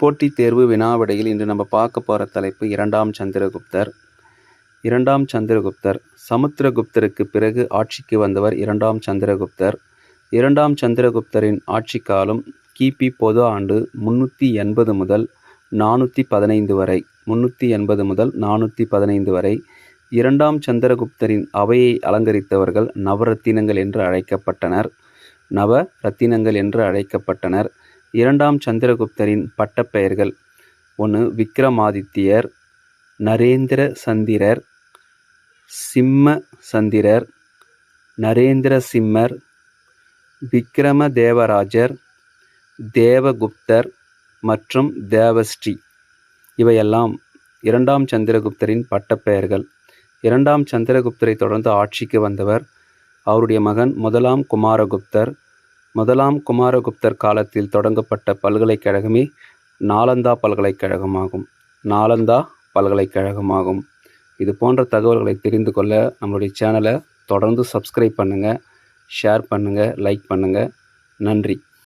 போட்டித் தேர்வு வினாவிடையில் இன்று நம்ம பார்க்க போகிற தலைப்பு இரண்டாம் சந்திரகுப்தர். இரண்டாம் சந்திரகுப்தர். சமுத்திரகுப்தருக்கு பிறகு ஆட்சிக்கு வந்தவர் இரண்டாம் சந்திரகுப்தர். இரண்டாம் சந்திரகுப்தரின் ஆட்சி காலம் கிபி பொது ஆண்டு முன்னூற்றி எண்பது முதல் நானூற்றி பதினைந்து வரை. முன்னூற்றி எண்பது முதல் நானூற்றி பதினைந்து வரை. இரண்டாம் சந்திரகுப்தரின் அவையை அலங்கரித்தவர்கள் நவரத்தினங்கள் என்று அழைக்கப்பட்டனர். நவ ரத்தினங்கள் என்று அழைக்கப்பட்டனர். இரண்டாம் சந்திரகுப்தரின் பட்டப்பெயர்கள். ஒன்று விக்ரமாதித்யர் நரேந்திர சந்திரர் சிம்ம சந்திரர் நரேந்திர சிம்மர் விக்ரம தேவராஜர் தேவகுப்தர் மற்றும் தேவஸ்ரீ. இவையெல்லாம் இரண்டாம் சந்திரகுப்தரின் பட்டப்பெயர்கள். இரண்டாம் சந்திரகுப்தரை தொடர்ந்து ஆட்சிக்கு வந்தவர் அவருடைய மகன் முதலாம் குமாரகுப்தர் முதலாம் குமாரகுப்தர் காலத்தில் தொடங்கப்பட்ட பல்கலைக்கழகமே நாலந்தா பல்கலைக்கழகமாகும். நாலந்தா பல்கலைக்கழகமாகும். இது போன்ற தகவல்களை தெரிந்து கொள்ள நம்மளுடைய சேனலை தொடர்ந்து சப்ஸ்கிரைப் பண்ணுங்கள் ஷேர் பண்ணுங்கள் லைக் பண்ணுங்கள் நன்றி.